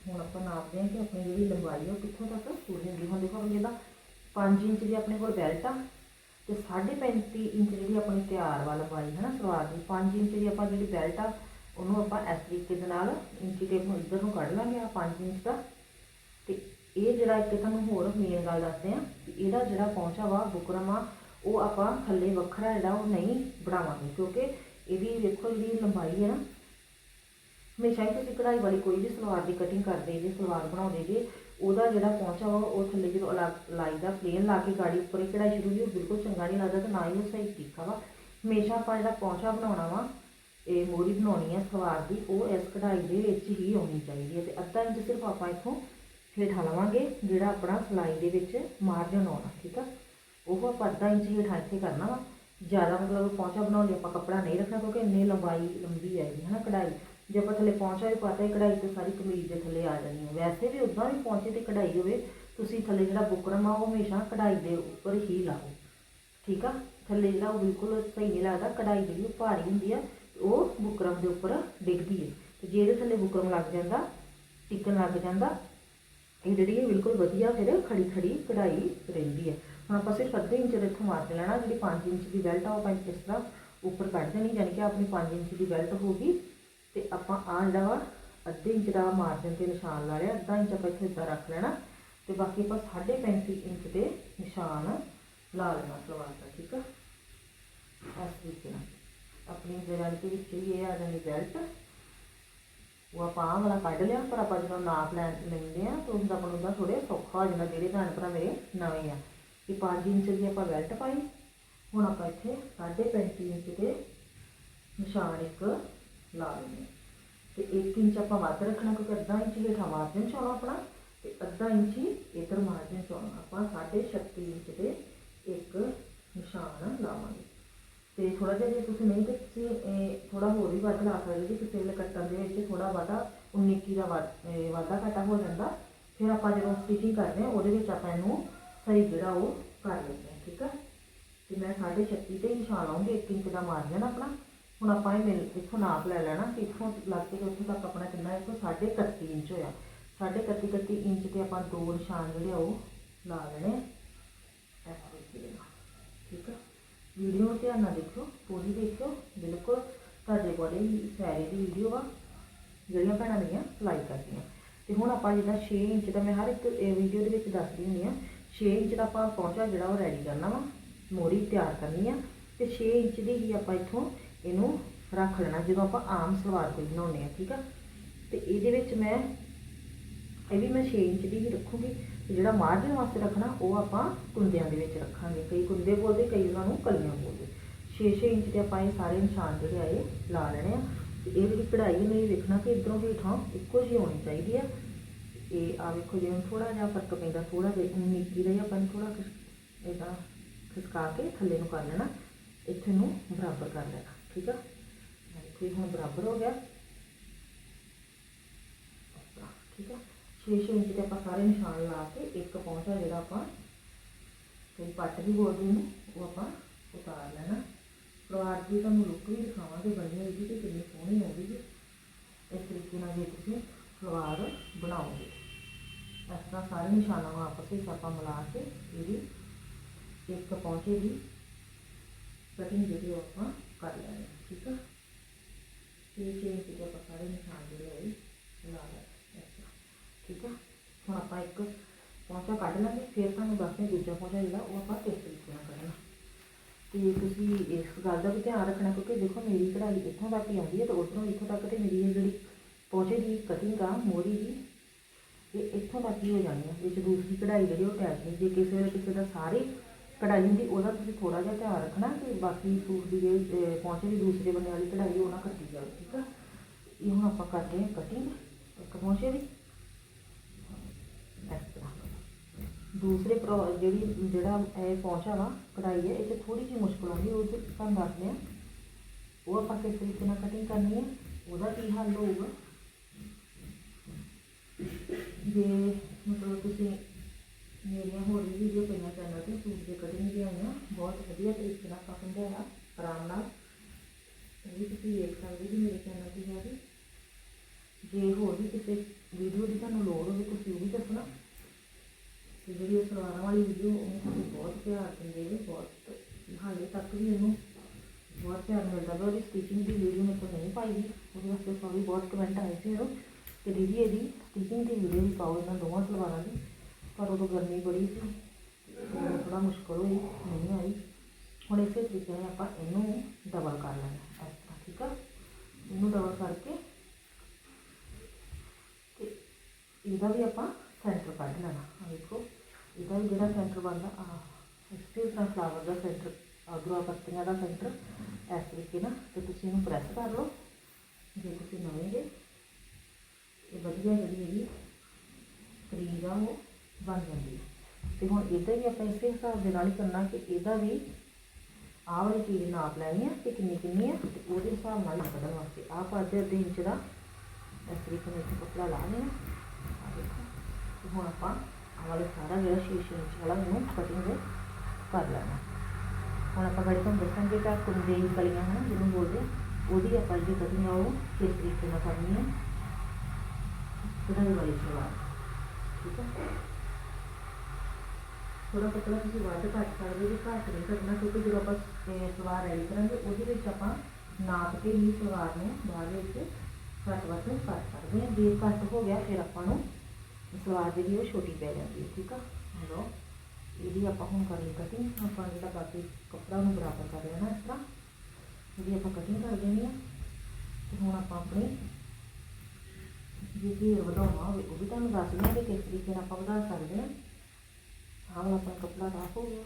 ਹੁਣ ਆਪਾਂ ਨਾਪਦੇ ਹਾਂ ਕਿ ਆਪਣੀ ਜਿਹੜੀ ਲੰਬਾਈ ਉਹ ਕਿੱਥੋਂ ਤੱਕ ਪੂਰੀ ਹੁੰਦੀ ਹੁਣ ਦੇਖੋ ਆਪਣੀ ਇਹਦਾ 5 ਇੰਚ ਦੀ ਆਪਣੇ ਕੋਲ ਬੈਲਟ ਆ ਤੇ 35.5 ਇੰਚ ਜਿਹੜੀ ਆਪਣੀ ਤਿਆਰ ਵਾ ਲੰਬਾਈ ਹੈ ਨਾ ਸਲਵਾਰ ਦੀ। 5 ਇੰਚ ਦੀ ਆਪਾਂ ਜਿਹੜੀ ਬੈਲਟ ਆ, ਉਹਨੂੰ ਆਪਾਂ ਇਸ ਤਰੀਕੇ ਦੇ ਨਾਲ ਇੰਚੀ ਟੇਪ ਨੂੰ ਇੱਧਰ ਨੂੰ ਕੱਢ ਲਾਂਗੇ ਆ 5 ਇੰਚ ਦਾ। ਤੇ ਇਹ ਜਿਹੜਾ ਇੱਕ ਤੁਹਾਨੂੰ ਹੋਰ ਮੇਨ ਗੱਲ ਦੱਸਦੇ ਆ ਕਿ ਇਹਦਾ ਜਿਹੜਾ ਪਹੁੰਚਾ ਵਾ, ਬੁਕਰਮ ਆ ਉਹ ਆਪਾਂ ਥੱਲੇ ਵੱਖਰਾ ਜਿਹੜਾ ਉਹ ਨਹੀਂ ਬਣਾਵਾਂਗੇ। ਕਿਉਂਕਿ ਇਹਦੀ ਵੇਖੋ ਜਿਹੜੀ ਲੰਬਾਈ ਹੈ ਨਾ। ਹਮੇਸ਼ਾ ਹੀ ਤੁਸੀਂ ਕਢਾਈ ਵਾਲੀ ਕੋਈ ਵੀ ਸਲਵਾਰ ਦੀ ਕਟਿੰਗ ਕਰਦੇ ਜੇ, ਸਲਵਾਰ ਬਣਾਉਂਦੇ ਜੇ, ਉਹਦਾ ਜਿਹੜਾ ਪਹੁੰਚਾ ਵਾ, ਉਹ ਥੱਲੇ ਜਦੋਂ ਅਲੱਗ ਲਾਈ ਦਾ ਪਲੇਨ ਲਾ ਕੇ ਗਾੜੀ ਉੱਪਰ ਹੀ ਕਢਾਈ ਸ਼ੁਰੂ ਹੋਈ, ਉਹ ਬਿਲਕੁਲ ਚੰਗਾ ਨਹੀਂ ਲੱਗਦਾ ਤੇ ਨਾ ਹੀ ਉਹ ਸਹੀ ਤਰੀਕਾ ਵਾ। ਹਮੇਸ਼ਾ ਆਪਾਂ ਜਿਹੜਾ ਪਹੁੰਚਾ ਬਣਾਉਣਾ ਵਾ, ਇਹ ਮੋਰੀ ਬਣਾਉਣੀ ਹੈ ਸਲਵਾਰ ਦੀ, ਉਹ ਇਸ ਕਢਾਈ ਦੇ ਵਿੱਚ ਹੀ ਆਉਣੀ ਚਾਹੀਦੀ ਹੈ ਤੇ ਅੱਧਾ ਇੰਚ ਸਿਰਫ ਆਪਾਂ ਇੱਥੋਂ ਹੇਠਾਂ ਲਵਾਂਗੇ, ਜਿਹੜਾ ਆਪਣਾ ਸਿਲਾਈ ਦੇ ਵਿੱਚ ਮਾਰਜਨ ਆਉਣਾ, ਠੀਕ ਆ? ਉਹ ਆਪਾਂ ਅੱਧਾ ਇੰਚ ਹੇਠਾਂ ਇੱਥੇ ਕਰਨਾ ਵਾ। ਜ਼ਿਆਦਾ ਮਤਲਬ ਪਹੁੰਚਾ ਬਣਾਉਣ ਲਈ ਆਪਾਂ ਕੱਪੜਾ ਨਹੀਂ ਰੱਖਣਾ ਕਿਉਂਕਿ ਇੰਨੀ ਲੰਬਾਈ ਲੰਬੀ ਹੈ ਹਨਾ ਕਢਾਈ। ਜੇ ਆਪਾਂ ਥੱਲੇ ਪਹੁੰਚਾ ਵੀ ਪਾਤਾ ਹੀ ਕਢਾਈ ਤੇ ਸਾਰੀ ਕਮੀਜ਼ ਦੇ ਥੱਲੇ ਆ ਜਾਣੀ ਹੈ। ਵੈਸੇ ਵੀ ਉਦਾਂ ਵੀ ਪਹੁੰਚੇ ਤੇ ਕਢਾਈ ਹੋਵੇ, ਤੁਸੀਂ ਥੱਲੇ ਜਿਹੜਾ ਬੁਕਰਮ ਆ ਉਹ ਹਮੇਸ਼ਾ ਕਢਾਈ ਦੇ ਉੱਪਰ ਹੀ ਲਾਓ। ਠੀਕ ਆ? ਥੱਲੇ ਜਿਹੜਾ ਉਹ ਬਿਲਕੁਲ ਸਹੀ ਨਹੀਂ ਲੱਗਦਾ, ਕਢਾਈ ਜਿਹੜੀ ਉਹ ਭਾਰੀ ਹੁੰਦੀ ਆ, ਉਹ ਬੁਕਰਮ ਦੇ ਉੱਪਰ ਡਿੱਗਦੀ ਹੈ। ਤੇ ਜੇ ਇਹਦੇ ਥੱਲੇ ਬੁਕਰਮ ਲੱਗ ਜਾਂਦਾ, ਟਿਕਣ ਲੱਗ ਜਾਂਦਾ, ਇਹ ਜਿਹੜੀ ਹੈ ਬਿਲਕੁਲ ਵਧੀਆ ਫਿਰ ਖੜੀ ਖੜੀ ਕਢਾਈ ਰਹਿੰਦੀ ਹੈ। ਹੁਣ ਆਪਾਂ ਸਿਰਫ ਅੱਧੇ ਇੰਚ ਦੇ ਇੱਥੋਂ ਮਾਰ ਲੈਣਾ, ਜਿਹੜੀ 5 ਇੰਚ ਦੀ ਬੈਲਟ ਆ, ਉਹ ਆਪਾਂ ਇਸ ਤਰ੍ਹਾਂ ਉੱਪਰ ਕੱਢ ਦੇਣੀ, ਯਾਨੀ ਕਿ ਆਪਣੀ 5 ਇੰਚ ਦੀ ਬੈਲਟ ਹੋਗੀ ਤੇ ਆਪਾਂ ਆ ਜਿਹੜਾ ਵਾ, ਅੱਧੇ ਇੰਚ ਦਾ ਮਾਰਜਨ ਤੇ ਨਿਸ਼ਾਨ ਲਾ ਲਿਆ, ਅੱਧਾ ਇੰਚ ਆਪਾਂ ਇੱਥੇ ਇੱਦਾਂ ਰੱਖ ਲੈਣਾ ਤੇ ਬਾਕੀ ਆਪਾਂ 35 ਇੰਚ ਦੇ ਨਿਸ਼ਾਨ ਲਾ ਲੈਣਾ ਸਲਵਾਰ ਦਾ, ਠੀਕ ਆ? ਇਸ ਤਰੀਕੇ ਨਾਲ। ਆਪਣੀ ਜਗ੍ਹਾ ਦੇ ਵਿੱਚ ਹੀ ਇਹ ਆ ਜਾਂਦੀ ਬੈਲਟ ਉਹ ਆਪਾਂ ਆਹ ਵਾਲਾ ਕੱਢ ਲਿਆ, ਪਰ ਆਪਾਂ ਜਦੋਂ ਨਾਪ ਲੈ ਲੈਂਦੇ ਆ, ਤਾਂ ਉਹਦਾ ਆਪਾਂ ਨੂੰ ਉਹਦਾ ਥੋੜੇ ਸੌਖਾ ਹੋ ਜਾਂਦਾ, ਜਿਹੜੇ ਭੈਣ ਭਰਾ ਮੇਰੇ ਨਵੇਂ ਆ। ਕਿ 5 ਇੰਚ ਦੀ ਆਪਾਂ ਬੈਲਟ ਪਾਈ। ਹੁਣ ਆਪਾਂ ਇੱਥੇ 35 ਇੰਚ ਦੇ ਨਿਸ਼ਾਨ ਇੱਕ ਲਾ ਲੈਂਦੇ ਹਾਂ। ਤੇ 1 ਇੰਚ ਆਪਾਂ ਵੱਧ ਰੱਖਣਾ, ਕਿਉਂਕਿ ਅੱਧਾ ਇੰਚ ਹੇਠਾਂ ਮਾਰਜਨ ਚਾਉਣਾ ਆਪਣਾ, ਤੇ ਅੱਧਾ ਇੰਚ ਹੀ ਇੱਧਰ ਮਾਰਜਨ ਚਾਉਣਾ ਆਪਾਂ 36 ਇੰਚ ਦੇ ਇੱਕ ਨਿਸ਼ਾਨ ਲਾਵਾਂਗੇ। ਤੇ ਥੋੜਾ ਜਿਹਾ ਜੇ ਤੁਸੀਂ ਨਹੀਂ ਤੇ ਤੁਸੀਂ ਥੋੜਾ ਹੋਰ ਵੀ ਵੱਧ ਲਾ ਸਕਦੇ ਜੀ ਕਿਸੇ ਵੇਲੇ ਕੱਟਣ ਦੇ ਵਿੱਚ ਥੋੜਾ ਵਾਧਾ 19 ਕੀ ਦਾ ਵੱਧ- ਵਾਧਾ ਘਾਟਾ ਹੋ ਜਾਂਦਾ, ਫਿਰ ਆਪਾਂ ਜਦੋਂ ਸਟਿਚਿੰਗ ਕਰਦੇ ਹਾਂ, ਉਹਦੇ ਵਿੱਚ ਆਪਾਂ ਇਹਨੂੰ ਸਹੀ ਜਿਹੜਾ ਉਹ ਕਰ ਲੈਂਦੇ ਹਾਂ ਠੀਕ ਆ? ਤੇ ਮੈਂ 36 ਤੇ ਹੀ ਨਿਸ਼ਾਨ ਲਾਉਂਗੀ 1 ਇੰਚ ਦਾ ਮਾਰਜਨ ਆਪਣਾ। ਹੁਣ ਆਪਾਂ ਇਹ ਮਿਲ ਇੱਥੋਂ ਨਾਪ ਲੈ ਲੈਣਾ ਕਿ ਇੱਥੋਂ ਲੱਗ ਕੇ ਉੱਥੋਂ ਤੱਕ ਆਪਣਾ ਕਿੰਨਾ ਹੈ? ਇੱਥੋਂ 31 ਇੰਚ ਹੋਇਆ। 31 31 ਇੰਚ ਤੇ ਆਪਾਂ ਦੋ ਨਿਸ਼ਾਨ ਜਿਹੜੇ ਆ ਉਹ ਲਾ ਲੈਣੇ ਆ। ਇਸ ਤਰੀਕੇ ਠੀਕ ਆ? ਵੀਡੀਓ ਨੂੰ ਧਿਆਨ ਨਾਲ ਦੇਖੋ ਪੂਰੀ ਦੇਖੋ ਬਿਲਕੁਲ ਤੁਹਾਡੇ ਕੋਲੇ ਹੀ ਸਾਰੇ ਦੀ ਵੀਡੀਓ ਆ, ਜਿਹੜੀਆਂ ਭੈਣਾਂ ਮੇਰੀਆਂ ਲਾਈਕ ਕਰਦੀਆਂ। ਤੇ ਹੁਣ ਆਪਾਂ ਜਿਹੜਾ 6 ਇੰਚ ਦਾ ਮੈਂ ਹਰ ਇੱਕ ਵੀਡੀਓ ਦੇ ਵਿੱਚ ਦੱਸਦੀ ਹੁੰਦੀ ਆ 6 ਇੰਚ ਦਾ ਆਪਾਂ ਪਹੁੰਚਾ ਜਿਹੜਾ ਉਹ ਰੈਡੀ ਕਰਨਾ ਵਾ, ਮੋਰੀ ਤਿਆਰ ਕਰਨੀ ਆ, ਤੇ 6 ਇੰਚ ਦੀ ਹੀ ਆਪਾਂ ਇੱਥੋਂ ਇਹਨੂੰ ਰੱਖ ਲੈਣਾ ਜਦੋਂ ਆਪਾਂ ਆਮ ਸਲਵਾਰ ਕੋਈ ਬਣਾਉਂਦੇ ਆ, ਠੀਕ ਆ? ਤੇ ਇਹਦੇ ਵਿੱਚ ਮੈਂ, ਇਹ ਵੀ ਮੈਂ 6 ਇੰਚ ਦੀ ਹੀ ਰੱਖੂਗੀ, ਤੇ ਜਿਹੜਾ ਮਾਰਜਨ ਵਾਸਤੇ ਰੱਖਣਾ, ਉਹ ਆਪਾਂ ਕੁੰਦਿਆਂ ਦੇ ਵਿੱਚ ਰੱਖਾਂਗੇ। ਕਈ ਕੁੰਦੇ ਬੋਲਦੇ, ਕਈ ਉਹਨਾਂ ਨੂੰ ਕਲੀਆਂ ਬੋਲਦੇ। 6-6 ਇੰਚ ਦੇ ਆਪਾਂ ਇਹ ਸਾਰੇ ਨਿਸ਼ਾਨ ਜਿਹੜੇ ਆ, ਇਹ ਲਾ ਲੈਣੇ ਆ। ਤੇ ਇਹ ਜਿਹੜੀ ਕਢਾਈ ਨੂੰ ਇਹ ਵੇਖਣਾ ਕਿ ਇਧਰੋਂ ਹੇਠਾਂ ਇੱਕੋ ਜਿਹੀ ਹੋਣੀ ਚਾਹੀਦੀ ਆ। ਇਹ ਆ ਵੇਖੋ ਜਿਵੇਂ ਥੋੜਾ ਜਿਹਾ ਫ਼ਰਕ ਪੈਂਦਾ ਥੋੜਾ ਜਿਹਾ ਨਿੱਕੀ ਦਾ ਆਪਾਂ ਨੂੰ ਥੋੜਾ ਇਹਦਾ ਖਿਸਕਾ ਕੇ ਥੱਲੇ ਨੂੰ ਕਰ ਲੈਣਾ, ਇੱਥੇ ਨੂੰ ਬਰਾਬਰ ਕਰ ਲੈਣਾ, ਠੀਕ ਆ? ਇੱਥੇ ਹੁਣ ਬਰਾਬਰ ਹੋ ਗਿਆ। ਠੀਕ ਆ? 6-6 ਇੰਚ ਦੇ ਆਪਾਂ ਸਾਰੇ ਨਿਸ਼ਾਨ ਲਾ ਕੇ ਇੱਕ ਪਹੁੰਚਾ ਜਿਹੜਾ ਆਪਾਂ ਤੇ ਪੱਟ ਵੀ ਬੋਲਦੇ ਨੇ, ਉਹ ਆਪਾਂ ਉਤਾਰ ਲੈਣਾ। ਪਰਿਵਾਰ ਦੀ ਤੁਹਾਨੂੰ ਲੁੱਕ ਵੀ ਦਿਖਾਵਾਂਗੇ, ਬਣੀ ਹੋਈ ਦੀ ਤੇ ਕਿੰਨੀ ਸੋਹਣੀ ਆਉਂਦੀ ਹੈ ਇਸ ਤਰੀਕੇ ਨਾਲ ਜੇ ਤੁਸੀਂ ਸਲਵਾਰ ਬਣਾਓਗੇ। ਇਸ ਤਰ੍ਹਾਂ ਸਾਰੇ ਨਿਸ਼ਾਨਾਂ ਨੂੰ ਆਪਸ ਵਿੱਚ ਆਪਾਂ ਮਿਲਾ ਕੇ ਇਹਦੀ ਇੱਕ ਪਹੁੰਚੇ ਦੀ ਕਟਿੰਗ ਜਿਹੜੀ ਉਹ ਆਪਾਂ ਕਰ ਲੈਣੀ ਠੀਕ ਆ? ਤੇ ਚੇਂਜ ਤੇ ਆਪਾਂ ਸਾਰੇ ਨਿਸ਼ਾਨ ਜਿਹੜੇ ਆ ਲਾ ਲੈਣੇ ਠੀਕ ਆ? ਹੁਣ ਆਪਾਂ ਇੱਕ ਪਹੁੰਚਾ ਕੱਢ ਲਾਂਗੇ, ਫਿਰ ਤੁਹਾਨੂੰ ਦੱਸਦੇ ਦੂਜਾ ਪਹੁੰਚਾ ਜਿਹੜਾ ਉਹ ਆਪਾਂ ਕਿਸ ਤਰੀਕੇ ਨਾਲ ਕੱਢਣਾ। ਤੇ ਤੁਸੀਂ ਇਸ ਗੱਲ ਦਾ ਵੀ ਧਿਆਨ ਰੱਖਣਾ, ਕਿਉਂਕਿ ਦੇਖੋ ਮੇਰੀ ਕਢਾਈ ਇੱਥੋਂ ਤੱਕ ਹੀ ਆਉਂਦੀ ਹੈ ਤੇ ਉਧਰੋਂ ਇੱਥੋਂ ਤੱਕ ਤੇ ਮੇਰੀ ਜਿਹੜੀ ਪਹੁੰਚੇ ਦੀ ਕਟਿੰਗ ਆ ਮੋਰੀ ਦੀ ਇਹ ਇੱਥੋਂ ਤੱਕ ਹੀ ਹੋ ਜਾਣੀ ਹੈ ਵਿੱਚ ਦੂਸਰੀ ਕਢਾਈ ਜਿਹੜੀ ਉਹ ਅਟੈਚ ਨਹੀਂ ਜੇ ਕਿਸੇ ਵੇਲੇ ਕਿਸੇ ਦਾ ਸਾਰੀ ਕਢਾਈ ਹੁੰਦੀ, ਉਹਦਾ ਤੁਸੀਂ ਥੋੜਾ ਜਿਹਾ ਧਿਆਨ ਰੱਖਣਾ ਕਿ ਬਾਕੀ ਸੂਟ ਦੀ ਜਿਹੜੀ ਪਹੁੰਚੇ ਦੀ ਦੂਸਰੇ ਬੰਨੇ ਵਾਲੀ ਕਢਾਈ ਉਹ ਨਾ ਕੱਟੀ ਜਾਵੇ, ਠੀਕ ਆ? ਇਹ ਹੁਣ ਆਪਾਂ ਕਰਦੇ ਹਾਂ ਕਟਿੰਗ ਇੱਕ ਪਹੁੰਚੇ ਦੀ ਇਸ ਦੂਸਰੇ ਪ੍ਰੋ, ਜਿਹੜੀ, ਜਿਹੜਾ ਇਹ ਪਹੁੰਚਾ ਵਾ, ਕਢਾਈ ਹੈ, ਇਹ 'ਚ ਥੋੜੀ ਜਿਹੀ ਮੁਸ਼ਕਲ ਆਉਂਦੀ, ਉਹ ਤੇ ਤੁਹਾਨੂੰ ਦੱਸਦੇ ਆ ਉਹ ਆਪਾਂ ਕਿਸ ਤਰੀਕੇ ਨਾਲ ਕਟਿੰਗ ਕਰਨੀ ਹੈ, ਉਹਦਾ ਕੀ ਹੱਲ ਹੋਊਗਾ? ਜੇ ਮਤਲਬ ਤੁਸੀਂ ਮੇਰੀਆਂ ਹੋਰ ਵੀ ਵੀਡੀਓ ਪਈਆਂ ਚੈਨਲ ਤੇ ਸੂਟ ਦੇ ਕਟਿੰਗ ਦੀਆਂ ਆਈਆਂ ਬਹੁਤ ਵਧੀਆ ਤਰੀਕੇ ਨਾਲ ਆਪਾਂ ਸਮਝਾਇਆ, ਆਰਾਮ ਨਾਲ। ਇਹ ਵੀ ਤੁਸੀਂ ਵੇਖ ਸਕਦੇ ਜੀ ਮੇਰੇ ਚੈਨਲ ਤੇ ਜਾ ਜੇ ਹੋਰ ਵੀ ਕਿਸੇ ਵੀਡੀਓ ਦੀ ਤੁਹਾਨੂੰ ਲੋੜ ਹੋਵੇ, ਤੁਸੀਂ ਉਹ ਵੀ ਦੱਸਣਾ। ਤੇ ਜਿਹੜੀ ਉਹ ਸਲਵਾਰਾਂ ਵਾਲੀ ਵੀਡੀਓ ਉਹ ਤੁਸੀਂ ਬਹੁਤ ਪਿਆਰ ਦਿੰਦੇ ਜੇ, ਬਹੁਤ ਹਾਲੇ ਤੱਕ ਵੀ ਉਹਨੂੰ ਬਹੁਤ ਪਿਆਰ ਮਿਲਦਾ ਵਾ, ਉਹਦੀ ਸਟਿਚਿੰਗ ਦੀ ਵੀਡੀਓ ਮੇਰੇ ਕੋਲ ਨਹੀਂ ਪਾਈ ਉਹਦੇ ਵਾਸਤੇ ਸੌਰੀ ਬਹੁਤ ਕਮੈਂਟ ਆਏ ਸੀ ਉਹ ਤੇ ਦੀਦੀ ਇਹਦੀ ਸਟਿਚਿੰਗ ਦੀ ਵੀਡੀਓ ਵੀ ਪਾਓ ਇਹਨਾਂ ਦੋਵਾਂ ਸਲਵਾਰਾਂ ਦੀ। ਪਰ ਉਦੋਂ ਗਰਮੀ ਬੜੀ ਸੀ ਥੋੜਾ ਮੁਸ਼ਕਲ ਹੋਈ, ਨਹੀਂ ਆਈ। ਹੁਣ ਇਸੇ ਤਰੀਕੇ ਨਾਲ ਆਪਾਂ ਇਹਨੂੰ ਡਬਲ ਕਰ ਲੈਣਾ ਇਸ ਤਰ੍ਹਾਂ ਠੀਕ ਆ? ਇਹਨੂੰ ਡਬਲ ਕਰਕੇ ਤੇ ਇਹਦਾ ਵੀ ਆਪਾਂ ਸੈਂਟਰ ਕੱਢ ਲੈਣਾ। ਆ ਦੇਖੋ, ਇਹਦਾ ਵੀ ਜਿਹੜਾ ਸੈਂਟਰ ਬਣਦਾ ਆ ਇਸੇ ਤਰ੍ਹਾਂ ਫਲਾਵਰ ਦਾ ਸੈਂਟਰ ਅਗਰੋਂ ਪੱਤੀਆਂ ਦਾ ਸੈਂਟਰ ਇਸ ਤਰੀਕੇ ਨਾਲ। ਤੇ ਤੁਸੀਂ ਇਹਨੂੰ ਪ੍ਰੈਸ ਕਰ ਲਓ। ਜੇ ਤੁਸੀਂ ਨਵੇਂ ਜੇ ਇਹ ਵਧੀਆ ਜਿਹੜੀ ਇਹਦੀ ਕਰੀਜ਼ ਆ ਉਹ ਬਣ ਜਾਂਦੀ ਹੈ ਤੇ ਹੁਣ ਇਹਦਾ ਵੀ ਆਪਾਂ ਇਸੇ ਹਿਸਾਬ ਦੇ ਨਾਲ ਹੀ ਕਰਨਾ ਕਿ ਇਹਦਾ ਵੀ ਆਹ ਵਾਲੀ ਚੀਜ਼ ਨਾਪ ਲੈਣੀ ਆ ਤੇ ਕਿੰਨੀ ਕਿੰਨੀ ਆ ਤੇ ਉਹਦੇ ਹਿਸਾਬ ਨਾਲ ਹੀ ਕੱਢਣ ਵਾਸਤੇ। ਆਹ ਪਾਸੇ ਅੱਧੇ ਇੰਚ ਦਾ ਇਸ ਤਰੀਕੇ ਨਾਲ ਇੱਥੇ ਕੱਪੜਾ ਲਾ ਲੈਣਾ ਆਹ ਦੇਖੋ, ਤੇ ਹੁਣ ਆਪਾਂ ਆਹ ਵਾਲੇ ਸਾਰਾ ਜਿਹੜਾ ਛੇ ਛੇ ਇੰਚ ਵਾਲਾ ਇਹਨੂੰ ਕਟਿੰਗ ਕਰ ਲੈਣਾ। ਹੁਣ ਆਪਾਂ ਗੜੀ ਤੁਹਾਨੂੰ ਦੱਸਾਂਗੇ ਕਿ ਕੁੰਦੇ ਕਲੀਆਂ ਹਨ, ਜਿਹਨੂੰ ਬੋਲਦੇ ਉਹਦੀ ਆਪਾਂ ਜਿਹੜੀ ਕਟਿੰਗ ਆ ਉਹ ਕਿਸ ਤਰੀਕੇ ਨਾਲ ਕਰਨੀ ਹੈ ਕਢਾਈ ਵਾਲੀ ਸਲਵਾਰ ਠੀਕ ਹੈ ਥੋੜਾ ਪਤਲਾ ਤੁਸੀਂ ਵੱਧ ਘੱਟ ਸਕਦੇ ਜੇ ਘੱਟ ਨਹੀਂ ਕਰਨਾ ਕਿਉਂਕਿ ਜਦੋਂ ਆਪਾਂ ਸਲਵਾਰ ਰੈਡੀ ਕਰਾਂਗੇ ਉਹਦੇ ਵਿੱਚ ਆਪਾਂ ਨਾਪ ਕੇ ਹੀ ਸਲਵਾਰ ਨੂੰ ਬਾਅਦ ਵਿੱਚ ਘੱਟ ਵੱਧ ਕਰ ਸਕਦੇ ਹਾਂ ਜੇ ਘੱਟ ਹੋ ਗਿਆ ਫਿਰ ਆਪਾਂ ਨੂੰ ਸਲਵਾਰ ਜਿਹੜੀ ਉਹ ਛੋਟੀ ਪੈ ਜਾਂਦੀ ਹੈ ਠੀਕ ਆ ਲਓ ਇਹਦੀ ਆਪਾਂ ਹੁਣ ਕਰ ਲਈ ਕਟਿੰਗ ਆਪਾਂ ਜਿਹੜਾ ਬਾਕੀ ਕੱਪੜਾ ਨੂੰ ਬਰਾਬਰ ਕਰ ਲੈਣਾ ਇਸ ਤਰ੍ਹਾਂ ਇਹਦੀ ਆਪਾਂ ਕਟਿੰਗ ਕਰ ਦੇਣੀ ਆ ਤੇ ਹੁਣ ਆਪਾਂ ਆਪਣੀ ਜੇ ਘੇਰ ਵਧਾਉਣਾ ਹੋਵੇ, ਉਹ ਵੀ ਤੁਹਾਨੂੰ ਦੱਸ ਦਿੰਦੇ ਕਿ ਕਿਸ ਤਰੀਕੇ ਨਾਲ ਆਪਾਂ ਵਧਾ ਸਕਦੇ ਹਾਂ। ਆਹ ਵਾਲਾ ਆਪਣਾ ਕੱਪੜਾ ਸਾਫ਼ ਹੋਊਗਾ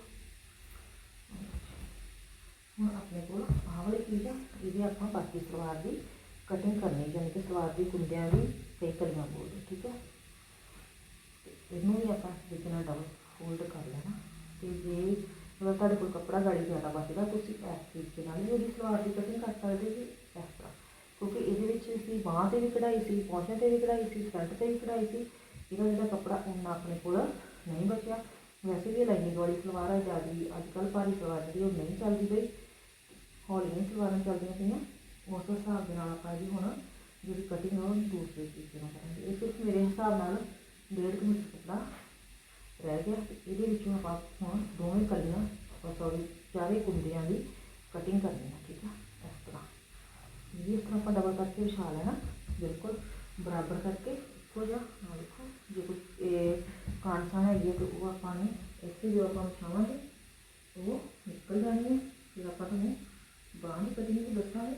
ਹੁਣ ਆਪਣੇ ਕੋਲ ਆਹ ਵਾਲੀ ਚੀਜ਼ ਆ, ਇਹਦੀ ਆਪਾਂ ਬਾਕੀ ਸਲਵਾਰ ਦੀ ਕਟਿੰਗ ਕਰਨੀ ਯਾਨੀ ਕਿ ਸਲਵਾਰ ਦੀ ਕੁੰਡਿਆਂ ਦੀ ਕਈ ਕਲੀਆਂ ਬੋਲਦੇ ਠੀਕ ਹੈ ਤੇ ਇਹਨੂੰ ਵੀ ਆਪਾਂ ਇਸ ਤਰੀਕੇ ਨਾਲ ਡਬਲ ਫੋਲਡ ਕਰ ਲੈਣਾ। ਤੇ ਜੇ ਮਤਲਬ ਤੁਹਾਡੇ ਕੋਲ ਕੱਪੜਾ ਗਾੜੀ ਜ਼ਿਆਦਾ ਬਚਦਾ ਤੁਸੀਂ ਇਸ ਤਰੀਕੇ ਨਾਲ ਵੀ ਉਹਦੀ ਸਲਵਾਰ ਦੀ ਕਟਿੰਗ ਕਰ ਸਕਦੇ ਜੀ, ਇਸ ਤਰ੍ਹਾਂ। ਕਿਉਂਕਿ ਇਹਦੇ ਵਿੱਚ ਅਸੀਂ ਬਾਂਹ ਤੇ ਵੀ ਕਢਾਈ ਸੀ ਪੌਂਚਿਆਂ ਤੇ ਵੀ ਕਢਾਈ ਸੀ ਫਰੰਟ ਤੇ ਵੀ ਕਢਾਈ ਸੀ। ਇਹਦਾ ਜਿਹੜਾ ਕੱਪੜਾ ਉਹਨਾਂ ਆਪਣੇ ਕੋਲ ਨਹੀਂ ਬਚਿਆ। ਵੈਸੇ ਵੀ ਲਾਈਨਿੰਗ ਵਾਲੀ ਸਲਵਾਰ ਆ ਜਿਆਦੀ ਅੱਜ ਕੱਲ੍ਹ ਭਾਰੀ ਸਲਵਾਰ ਜਿਹੜੀ ਉਹ ਨਹੀਂ ਚੱਲਦੀ ਬਈ ਹੌਲੀਆਂ ਸਲਵਾਰਾਂ ਚੱਲਦੀਆਂ ਪਈਆਂ। ਉਸ ਹਿਸਾਬ ਦੇ ਨਾਲ ਆਪਾਂ ਜੀ ਹੁਣ ਜਿਹੜੀ ਕਟਿੰਗ ਉਹ ਦੂਸਰੇ ਤਰੀਕੇ ਨਾਲ ਕਰਾਂਗੇ। ਇਹ ਸਿਰਫ ਮੇਰੇ ਹਿਸਾਬ ਨਾਲ ਡੇਢ ਕੁ ਮੀਟਰ ਕੱਪੜਾ ਰਹਿ ਗਿਆ। ਤੇ ਇਹਦੇ ਵਿੱਚੋਂ ਆਪਾਂ ਹੁਣ ਦੋਵੇਂ ਕਲੀਆਂ, ਆਪਾਂ ਸੌਰੀ ਚਾਰੇ ਕੁੰਡਿਆਂ ਦੀ ਕਟਿੰਗ ਕਰਨੀ ਹੈ ਠੀਕ ਆ? ਇਹ ਇਸ ਤਰ੍ਹਾਂ ਆਪਾਂ ਡਬਲ ਕਰਕੇ ਵਿਛਾ ਲੈਣਾ ਬਿਲਕੁਲ ਬਰਾਬਰ ਕਰਕੇ ਇੱਕੋ ਜਿਹਾ ਆਹ ਦੇਖੋ ਜੇ ਕੋਈ ਇਹ ਕਾਂਸਾਂ ਹੈਗੀ ਹੈ ਤੇ ਉਹ ਆਪਾਂ ਨੂੰ ਇੱਥੇ ਜੋ ਆਪਾਂ ਵਿਛਾਵਾਂਗੇ ਉਹ ਨਿਕਲ ਜਾਣੀ ਹੈ ਫਿਰ ਆਪਾਂ ਤੁਹਾਨੂੰ ਬਾਂਹ ਦੀ ਕਟਿੰਗ ਵੀ ਦੱਸਾਂਗੇ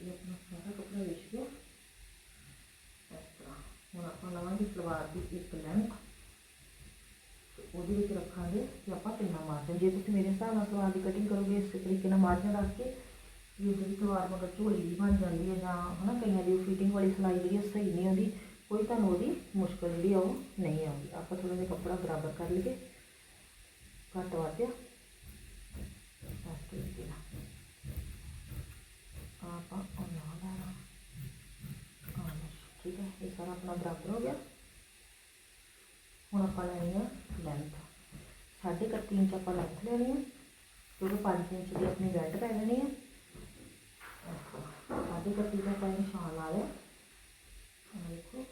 ਇਹ ਆਪਣਾ ਸਾਰਾ ਕੱਪੜਾ ਵਿਛ ਗਿਆ ਇਸ ਤਰ੍ਹਾਂ ਹੁਣ ਆਪਾਂ ਲਵਾਂਗੇ ਸਲਵਾਰ ਦੀ ਇੱਕ ਲੈਂਥ ਤੇ ਉਹਦੇ ਵਿੱਚ ਰੱਖਾਂਗੇ ਕਿ ਆਪਾਂ ਕਿੰਨਾ ਮਾਰਜਨ ਜੇ ਤੁਸੀਂ ਮੇਰੇ ਹਿਸਾਬ ਨਾਲ ਸਲਵਾਰ ਦੀ ਕਟਿੰਗ ਕਰੋਗੇ ਇਸ ਤਰੀਕੇ ਨਾਲ ਮਾਰਜਨ ਰੱਖ ਕੇ ਜੇ ਜਿਹੜੀ ਸਲਵਾਰ ਮਗਰ ਝੋਲੀ ਵੀ ਬਣ ਜਾਂਦੀ ਹੈ ਜਾਂ ਹਨਾ ਕਈਆਂ ਦੀ ਫਿਟਿੰਗ ਵਾਲੀ ਸਿਲਾਈ ਜਿਹੜੀ ਉਹ ਸਹੀ ਨਹੀਂ ਆਉਂਦੀ, ਕੋਈ ਤੁਹਾਨੂੰ ਉਹਦੀ ਮੁਸ਼ਕਲ ਜਿਹੜੀ ਆ ਉਹ ਨਹੀਂ ਆਉਂਦੀ। ਆਪਾਂ ਥੋੜਾ ਜਿਹਾ ਕੱਪੜਾ ਬਰਾਬਰ ਕਰ ਲਈਏ। ਘੱਟ ਵੱਧ ਆ ਆਪਾਂ ਉਹਨਾਂ ਲੈਣਾ। ਠੀਕ ਹੈ ਇਹ ਸਾਰਾ ਆਪਣਾ ਬਰਾਬਰ ਹੋ ਗਿਆ। ਹੁਣ ਆਪਾਂ ਲੈਣੀ ਆ ਲੈਂਥ ਸਾਢੇ ਕੁ ਤਿੰਨ ਇੰਚ ਆਪਾਂ ਲੈਂਥ ਲੈਣੀ ਹੈ ਕਿਉਂਕਿ 5 ਇੰਚ ਦੀ ਆਪਣੀ ਬੈਲਟ ਪੈ ਲੈਣੀ ਹੈ ਸਾਢੇ ਕੁ ਤਿੰਨ ਦਾ ਆਪਾਂ ਨਿਸ਼ਾਨ ਲਾ ਲਿਆ ਦੇਖੋ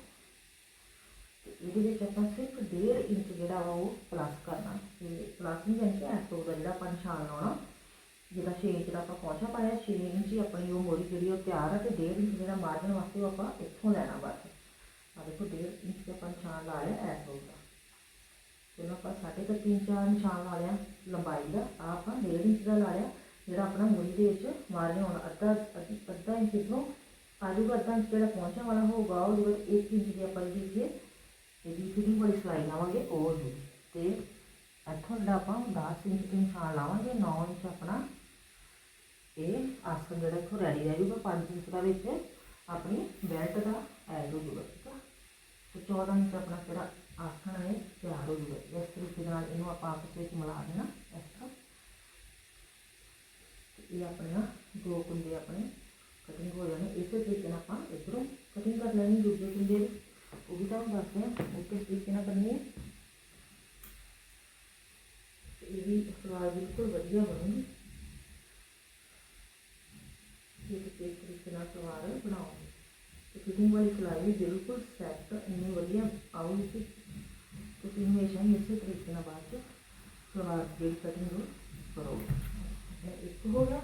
ਤੇ ਇਹਦੇ ਵਿੱਚ ਆਪਾਂ ਸਿਰਫ 1.5 ਇੰਚ ਜਿਹੜਾ ਵਾ ਉਹ ਪਲੱਸ ਕਰਨਾ ਤੇ ਪਲੱਸ ਨਹੀਂ ਜਾਣੀ ਕਿ ਐਸ ਦਾ ਜਿਹੜਾ ਆਪਾਂ ਨਿਸ਼ਾਨ ਲਾਉਣਾ ਜਿਹੜਾ 6 ਇੰਚ ਦਾ ਆਪਾਂ ਪਹੁੰਚਾ ਪਾਇਆ 6 ਇੰਚ ਹੀ ਆਪਣੀ ਉਹ ਮੋਰੀ ਜਿਹੜੀ ਉਹ ਤਿਆਰ ਆ ਤੇ 1.5 ਇੰਚ ਜਿਹੜਾ ਮਾਰਜਨ ਵਾਸਤੇ ਉਹ ਆਪਾਂ ਇੱਥੋਂ ਲੈਣਾ ਬਸ ਆ ਦੇਖੋ 1.5 ਇੰਚ ਦਾ ਆਪਾਂ ਨਿਸ਼ਾਨ ਲਾ ਲਿਆ ਐਸ ਤੋਂ ਦਾ ਚਲੋ ਆਪਾਂ ਸਾਢੇ ਕੁ ਤਿੰਨ ਨਿਸ਼ਾਨ ਲਾ ਲਿਆ ਲੰਬਾਈ ਦਾ ਆ ਆਪਾਂ 1.5 ਇੰਚ ਦਾ ਲਾ ਲਿਆ ਜਿਹੜਾ ਆਪਣਾ ਮੋਰੀ ਦੇ ਵਿੱਚ ਮਾਰਜਨ ਹੋਣਾ ਅੱਧਾ, ਅੱਧੀ- ਅੱਧਾ ਇੰਚ ਇਧਰੋਂ ਆਜੂਗਾ ਅੱਧਾ ਇੰਚ ਜਿਹੜਾ ਪਹੁੰਚਣ ਵਾਲਾ ਹੋਊਗਾ ਉਹਦੇ ਵਿੱਚ 1 ਇੰਚ ਦੀ ਆਪਾਂ ਜਿਹੜੀ ਹੈ ਇਹਦੀ ਫਿਟਿੰਗ ਵਾਲੀ ਸਿਲਾਈ ਲਾਵਾਂਗੇ, ਉਹ ਹੋ ਜੂਗੀ ਤੇ ਇੱਥੋਂ ਜਿਹੜਾ ਆਪਾਂ 10 ਇੰਚ ਤੇ ਨਿਸ਼ਾਨ ਲਾਵਾਂਗੇ 9 ਇੰਚ ਆਪਣਾ, ਇਹ ਆਸਨ ਜਿਹੜਾ ਇੱਥੋਂ ਰੈਡੀ ਰਹਿ ਜੂਗਾ 5 ਇੰਚ ਦਾ ਵਿੱਚ ਆਪਣੀ ਬੈਲਟ ਦਾ ਐਡ ਹੋ ਜੂਗਾ ਠੀਕ ਆ? ਤੇ 14 ਇੰਚ ਆਪਣਾ ਜਿਹੜਾ ਆਸਨ ਹੈ ਤਿਆਰ ਹੋ ਜੂਗਾ ਇਸ ਤਰੀਕੇ ਨਾਲ ਇਹਨੂੰ ਆਪਾਂ ਆਪਸ ਵਿੱਚ ਮਿਲਾ ਦੇਣਾ, ਇਸ ਤਰ੍ਹਾਂ। ਇਹ ਆਪਣੇ ਦੋ ਕੁੰਡੇ ਆਪਣੇ ਕਟਿੰਗ ਹੋ ਜਾਣੇ ਇਸੇ ਤਰੀਕੇ ਨਾਲ ਆਪਾਂ ਇਧਰੋਂ ਕਟਿੰਗ ਕਰ ਲੈਣੀ ਦੂਜੇ ਕੁੰਡੇ ਦੀ ਉਹ ਵੀ ਤੁਹਾਨੂੰ ਦੱਸਦੇ ਹਾਂ ਉਹ ਕਿਸ ਤਰੀਕੇ ਨਾਲ ਕਰਨੀ ਹੈ ਇਹ ਵੀ ਸਲਵਾਰ ਬਿਲਕੁਲ ਵਧੀਆ ਬਣੂਗੀ ਇਹ ਤੇ ਇਸ ਤਰੀਕੇ ਨਾਲ ਸਲਵਾਰ ਬਣਾਓਗੇ ਤੇ ਫਿਟਿੰਗ ਵਾਲੀ ਸਿਲਾਈ ਵੀ ਬਿਲਕੁਲ ਸੈੱਟ ਇੰਨੀ ਵਧੀਆ ਆਊਗੀ ਤੁਸੀਂ ਹਮੇਸ਼ਾ ਹੀ ਇਸੇ ਤਰੀਕੇ ਨਾਲ ਬਾਅਦ ਚ ਸਲਵਾਰ ਦੀ ਕਟਿੰਗ ਕਰੋਗੇ ਆਪਣਾ ਇੱਕ ਹੋ ਗਿਆ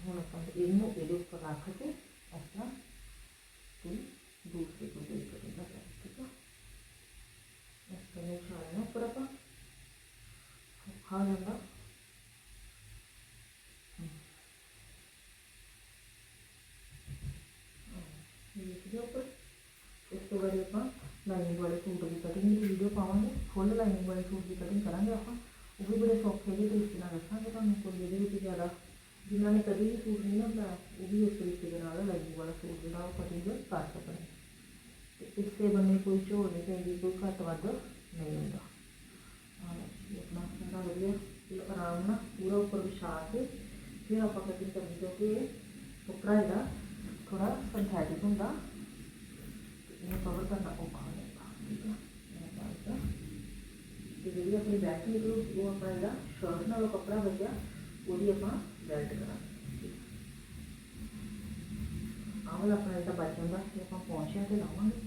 ਹੁਣ ਆਪਾਂ ਇਹਨੂੰ ਇਹਦੇ ਉੱਪਰ ਰੱਖ ਕੇ ਇਸ ਤਰ੍ਹਾਂ ਤੇ ਦੂਸਰੇ ਤੋਂ ਦੇ ਕਰੇਗਾ ਠੀਕ ਹੈ ਇਸ ਤਰ੍ਹਾਂ ਛਾੜਨਾ ਉੱਪਰ ਆਪਾਂ ਖਾ ਜਾਂਦਾ ਇਹ ਦੇ ਉੱਪਰ ਇਸ ਤੋਂ ਬਾਅਦ ਆਪਾਂ ਲਾਈਨਿੰਗ ਵਾਲੇ ਸੂਟ ਦੀ ਕਟਿੰਗ ਦੀ ਵੀਡੀਓ ਪਾਵਾਂਗੇ ਫੁੱਲ ਲਾਈਨਿੰਗ ਵਾਲੇ ਸੂਟ ਦੀ ਕਟਿੰਗ ਕਰਾਂਗੇ ਆਪਾਂ ਉਹ ਵੀ ਬੜੇ ਸੌਖੇ ਜਿਹੇ ਤਰੀਕੇ ਨਾਲ ਰੱਖਾਂਗੇ ਤੁਹਾਨੂੰ ਕੋਈ ਇਹਦੇ ਵਿੱਚ ਜ਼ਿਆਦਾ। ਜਿਨ੍ਹਾਂ ਨੇ ਕਦੀ ਵੀ ਸੂਟ ਨਹੀਂ ਨਾ ਬਣਾਇਆ ਉਹ ਵੀ ਇਸ ਤਰੀਕੇ ਦੇ ਨਾਲ ਲਾਈਨਿੰਗ ਵਾਲਾ ਸੂਟ ਜਿਹੜਾ ਉਹ ਕਟਿੰਗ ਕਰ ਸਕਦੇ ਤੇ ਇਸੇ ਬੰਨੇ ਕੋਈ ਝੋਲ ਨਹੀਂ ਪੈਂਦੀ, ਕੋਈ ਘੱਟ ਵੱਧ ਨਹੀਂ ਹੁੰਦਾ। ਆਪਣਾ ਸਾਰਾ ਵਧੀਆ। ਤੇ ਆਰਾਮ ਨਾਲ ਪੂਰਾ ਉੱਪਰ ਵਿਛਾ ਕੇ, ਫਿਰ ਆਪਾਂ ਕਟਿੰਗ ਕਰਨੀ ਕਿਉਂਕਿ ਇਹ ਕੱਪੜਾ ਜਿਹੜਾ ਥੋੜਾ ਸਿੰਥੈਟਿਕ ਹੁੰਦਾ, ਤੇ ਇਹਨੂੰ ਕਵਰ ਕਰਨਾ ਔਖਾ ਹੋ ਜਾਂਦਾ ਠੀਕ ਹੈ ਇਹ ਬਾਅਦ ਤੇ ਜਿਹੜੀ ਆਪਣੀ ਬੈਕ ਨਿਕਲੂ ਉਹ ਆਪਣਾ ਜਿਹੜਾ ਸ਼ਰਟ ਨਾਲੋਂ ਕੱਪੜਾ ਬਚਿਆ ਉਹਦੀ ਆਪਾਂ ਬੈਲਟ ਕਰਾਂਗੇ। ਆਹ ਵਾਲਾ ਆਪਣਾ ਜਿਹੜਾ ਬਚ ਜਾਂਦਾ ਤੇ ਆਪਾਂ ਪਹੁੰਚਿਆ ਤੇ ਲਾਵਾਂਗੇ।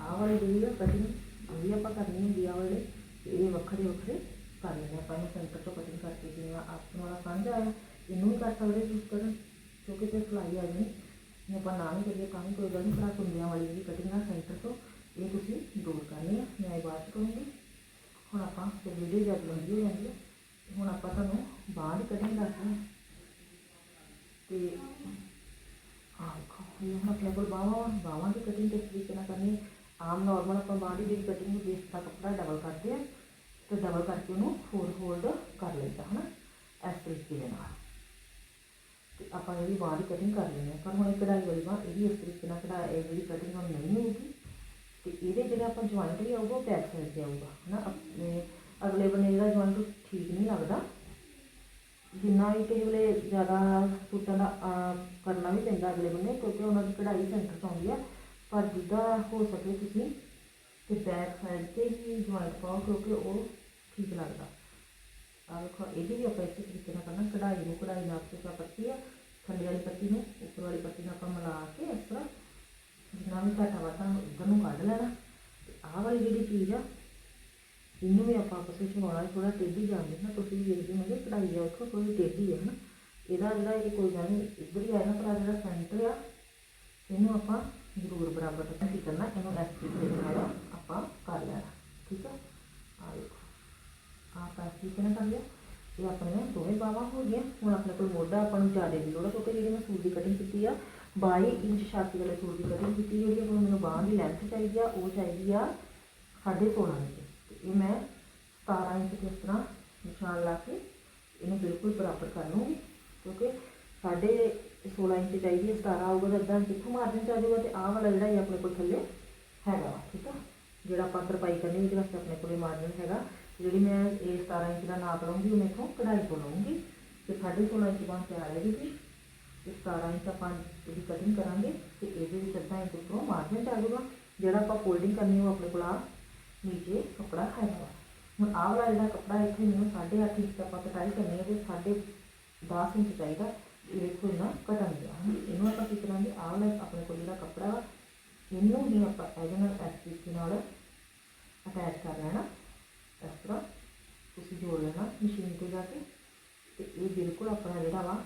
ਆਹ ਵਾਲੀ ਜਿਹੜੀ ਆ ਕਟਿੰਗ ਇਹ ਆਪਾਂ ਕਰਨੀ ਹੁੰਦੀ ਆ ਵਾਲੇ। ਤੇ ਇਹ ਵੱਖਰੇ ਵੱਖਰੇ ਕਰ ਲੈਣੇ ਆਪਾਂ ਇਹਨੂੰ ਸੈਂਟਰ ਤੋਂ ਕਟਿੰਗ ਕਰਕੇ ਜਿਵੇਂ ਆਪਣਾ ਵਾਲਾ ਸਾਂਝਾ ਆਇਆ, ਇਹਨੂੰ ਵੀ ਕਰ ਸਕਦੇ ਤੁਸੀਂ ਕਰਨ, ਕਿਉਂਕਿ ਤੇ ਸਲਾਈ ਆ ਜਾਣੀ। ਜੇ ਆਪਾਂ ਨਾ ਵੀ ਕਰੀਏ ਤਾਂ ਵੀ ਕੋਈ ਗੱਲ ਨਹੀਂ ਪਰ ਆਹ ਕੁੰਡਿਆਂ ਵਾਲੀ ਜਿਹੜੀ ਕਟਿੰਗ ਆ ਸੈਂਟਰ ਤੋਂ, ਇਹ ਤੁਸੀਂ ਦੂਰ ਕਰਨੀ ਆ। ਮੈਂ ਇਹ ਬਾਅਦ ਕਰੂੰਗੀ ਹੁਣ ਆਪਾਂ ਤੇ ਵੀਡੀਓ ਜਦ ਲੰਬੀ ਹੋ ਜਾਂਦੀ ਹੈ ਹੁਣ ਆਪਾਂ ਤੁਹਾਨੂੰ ਬਾਹਰ ਦੀ ਕਟਿੰਗ ਦੱਸਦੇ ਹਾਂ। ਤੇ ਆਹ ਦੇਖੋ ਹੁਣ ਆਪਣੇ ਕੋਲ ਬਾਹਾਂ ਬਾਹਾਂ ਦੀ ਕਟਿੰਗ ਕਿਸ ਤਰੀਕੇ ਨਾਲ ਕਰਨੀ ਆਮ ਨਾਰਮਲ ਆਪਾਂ ਬਾਹਾਂ ਦੀ ਜਿਹੜੀ ਕਟਿੰਗ ਹੁੰਦੀ ਇਸ ਦਾ ਕੱਪੜਾ ਡਬਲ ਕਰਦੇ ਆ ਤੇ ਡਬਲ ਕਰਕੇ ਉਹਨੂੰ ਫੋਰ ਹੋਲਡ ਕਰ ਲਈਦਾ, ਹਨਾ? ਇਸ ਤਰੀਕੇ ਦੇ ਨਾਲ। ਤੇ ਆਪਾਂ ਇਹਦੀ ਬਾਹਾਂ ਦੀ ਕਟਿੰਗ ਕਰ ਲੈਂਦੇ ਹਾਂ, ਪਰ ਹੁਣ ਇਹ ਕਢਾਈ ਵਾਲੀ ਬਾਂਹ ਇਹ ਵੀ ਇਸ ਤਰੀਕੇ ਨਾਲ ਕਢਾਈ ਇਹ ਜਿਹੜੀ ਕਟਿੰਗ ਹੁਣ ਨਹੀਂ ਹੋਊਗੀ। ਤੇ ਇਹਦੇ ਜਿਹੜਾ ਆਪਾਂ ਜੁਆਇੰਟ ਵੀ ਆਊਗਾ, ਉਹ ਬੈਕ ਸਾਈਡ ਤੇ ਆਊਗਾ, ਹਨਾ? ਆਪਣੇ ਅਗਲੇ ਬੰਨੇ ਦਾ ਜੁਆਇੰਟ ਠੀਕ ਨਹੀਂ ਲੱਗਦਾ। ਜਿੰਨਾ ਵੀ ਕਿਸੇ ਵੇਲੇ ਜ਼ਿਆਦਾ ਸੂਟਾਂ ਦਾ ਕਰਨਾ ਵੀ ਪੈਂਦਾ ਅਗਲੇ ਬੰਨੇ ਕਿਉਂਕਿ ਉਹਨਾਂ ਦੀ ਕਢਾਈ ਸੈਂਟਰ ਤੋਂ ਆਉਂਦੀ ਆ। ਪਰ ਜਿੱਦਾਂ ਹੋ ਸਕੇ ਤੁਸੀਂ ਤੇ ਬੈਕ ਸਾਈਡ ਤੇ ਹੀ ਜੁਆਇੰਟ ਪਾਓ, ਕਿਉਂਕਿ ਉਹ ਠੀਕ ਲੱਗਦਾ। ਆਹ ਦੇਖੋ ਇਹਦੀ ਵੀ ਆਪਾਂ ਇਸੇ ਤਰੀਕੇ ਨਾਲ ਕਰਨਾ, ਕਢਾਈ ਨੂੰ ਕਢਾਈ ਨਾਲ ਤੇ ਪੱਟੀ ਆ, ਥੱਲੇ ਵਾਲੀ ਪੱਤੀ ਨੂੰ, ਉੱਪਰ ਵਾਲੀ ਪੱਤੀ ਨਾਲ ਆਪਾਂ ਮਿਲਾ ਕੇ ਇਸ ਤਰ੍ਹਾਂ ਜਿੰਨਾ ਵੀ ਘਾਟਾ ਵਾਧਾ ਇੱਧਰ ਨੂੰ ਕੱਢ ਲੈਣਾ, ਤੇ ਆਹ ਵਾਲੀ ਜਿਹੜੀ ਚੀਜ਼ ਆ, ਇਹਨੂੰ ਵੀ ਆਪਾਂ ਆਪਸ ਵਿੱਚ ਮਾੜਾ ਥੋੜਾ ਟੇਢੀ ਜਾਂਦੇ ਨਾ, ਤੁਸੀਂ ਵੀ ਦੇਖਦੇ ਹੋਗੇ ਕਢਾਈ ਆ ਦੇਖੋ ਥੋੜੀ ਟੇਢੀ ਆ ਨਾ ਇਹਦਾ ਜਿਹੜਾ ਇਹ ਕੋਈ ਗੱਲ ਨਹੀਂ, ਇੱਧਰ ਹੀ ਆਇਆ ਨਾ ਪਰ ਜਿਹੜਾ ਸੈਂਟਰ ਆ, ਇਹਨੂੰ ਆਪਾਂ ਜ਼ਰੂਰ ਬਰਾਬਰ ਰੱਖਣਾ ਕੀ ਕਰਨਾ, ਇਹਨੂੰ ਐਸ ਤਰੀਕੇ ਦੇ ਨਾਲ ਆਪਾਂ ਕਰ ਲੈਣਾ, ਠੀਕ ਹੈ ਆ ਦੇਖੋ, ਆਹ ਐਸ ਠੀਕ ਨਾਲ ਕਰ ਲਿਆ। ਇਹ ਆਪਣੇ ਦੋਵੇਂ ਬਾਹਾਂ ਹੋ ਗਈਆਂ, ਹੁਣ ਆਪਣੇ ਕੋਲ ਮੋਢਾ ਆਪਾਂ ਨੂੰ ਜ਼ਿਆਦਾ ਦੀ ਲੋੜ ਆ, ਕਿਉਂਕਿ ਜਿਹੜੀ ਮੈਂ ਸੂਟ ਦੀ ਕਟਿੰਗ ਕੀਤੀ ਆ 22 ਇੰਚ ਛਾਤੀ ਵਾਲੇ ਸੂਟ ਦੀ ਕਟਿੰਗ ਕੀਤੀ ਜਿਹੜੀ ਹੁਣ ਮੈਨੂੰ ਬਾਹਾਂ ਦੀ ਲੈਂਥ ਚਾਹੀਦੀ ਆ, ਉਹ ਚਾਹੀਦੀ ਆ 16.5 ਇੰਚ ਤੇ ਇਹ ਮੈਂ 17 ਇੰਚ ਇਸ ਤਰ੍ਹਾਂ ਨਿਸ਼ਾਨ ਲਾ ਕੇ ਇਹਨੂੰ ਬਿਲਕੁਲ ਬਰਾਬਰ ਕਰ ਲੂੰਗੀ ਕਿਉਂਕਿ ਸਾਡੇ 16 ਇੰਚ ਚਾਹੀਦੀ ਹੈ 17 ਆਊਗਾ ਤਾਂ ਅੱਧਾ ਕਿੱਥੋਂ ਮਾਰਜਨ ਚ ਆ ਜਾਊਗਾ ਤੇ ਆਹ ਵਾਲਾ ਜਿਹੜਾ ਇਹ ਆਪਣੇ ਕੋਲ ਥੱਲੇ ਹੈਗਾ ਠੀਕ ਆ? ਜਿਹੜਾ ਆਪਾਂ ਤਰਪਾਈ ਕਰਨੀ ਉਹਦੇ ਵਾਸਤੇ ਆਪਣੇ ਕੋਲੇ ਮਾਰਜਨ ਹੈਗਾ। ਜਿਹੜੀ ਮੈਂ ਇਹ 17 ਇੰਚ ਦਾ ਨਾਪ ਲਵਾਂਗੀ ਉਹ ਇੱਥੋਂ ਕਢਾਈ ਤੋਂ ਲਵਾਂਗੀ ਤੇ 16.5 ਇੰਚ ਬਾਂਹ ਤਿਆਰ ਹੈ ਇਹਦੀ ਤੇ 17 ਇੰਚ ਆਪਾਂ ਇਹਦੀ ਕਟਿੰਗ ਕਰਾਂਗੇ ਤੇ ਇਹਦੇ ਵਿੱਚ ਅੱਧਾ ਇੰਚ ਉੱਪਰੋਂ ਮਾਰਜਨ ਚ ਆ ਜਾਊਗਾ। ਜਿਹੜਾ ਆਪਾਂ ਫੋਲਡਿੰਗ ਕਰਨੀ ਉਹ ਆਪਣੇ ਕੋਲ ਆ ਨੀਚੇ ਕੱਪੜਾ ਹੈਗਾ ਵਾ। ਹੁਣ ਆਹ ਵਾਲਾ ਜਿਹੜਾ ਕੱਪੜਾ ਇੱਥੇ ਮੈਨੂੰ 8.5 ਇੰਚ ਆਪਾਂ ਕਟਾਈ ਕਰਨੀ ਹੈ ਤੇ 10.5 ਇੰਚ ਚਾਹੀਦਾ। ਇਹ ਦੇਖੋ ਨਾ ਕਟਣ ਗਿਆ। ਇਹਨੂੰ ਆਪਾਂ ਕੀ ਕਰਾਂਗੇ? ਆਹ ਵਾਲਾ ਆਪਣੇ ਕੋਲ ਜਿਹੜਾ ਕੱਪੜਾ ਵਾ, ਇਹਨੂੰ ਹੀ ਆਪਾਂ ਇਹਦੇ ਨਾਲ ਇਸ ਤਰੀਕੇ ਨਾਲ ਅਟੈਚ ਕਰ ਲੈਣਾ, ਇਸ ਤਰ੍ਹਾਂ ਤੁਸੀਂ ਜੋੜ ਲੈਣਾ ਮਸ਼ੀਨ ਤੇ ਜਾ ਕੇ। ਤੇ ਇਹ ਬਿਲਕੁਲ ਆਪਣਾ ਜਿਹੜਾ ਵਾ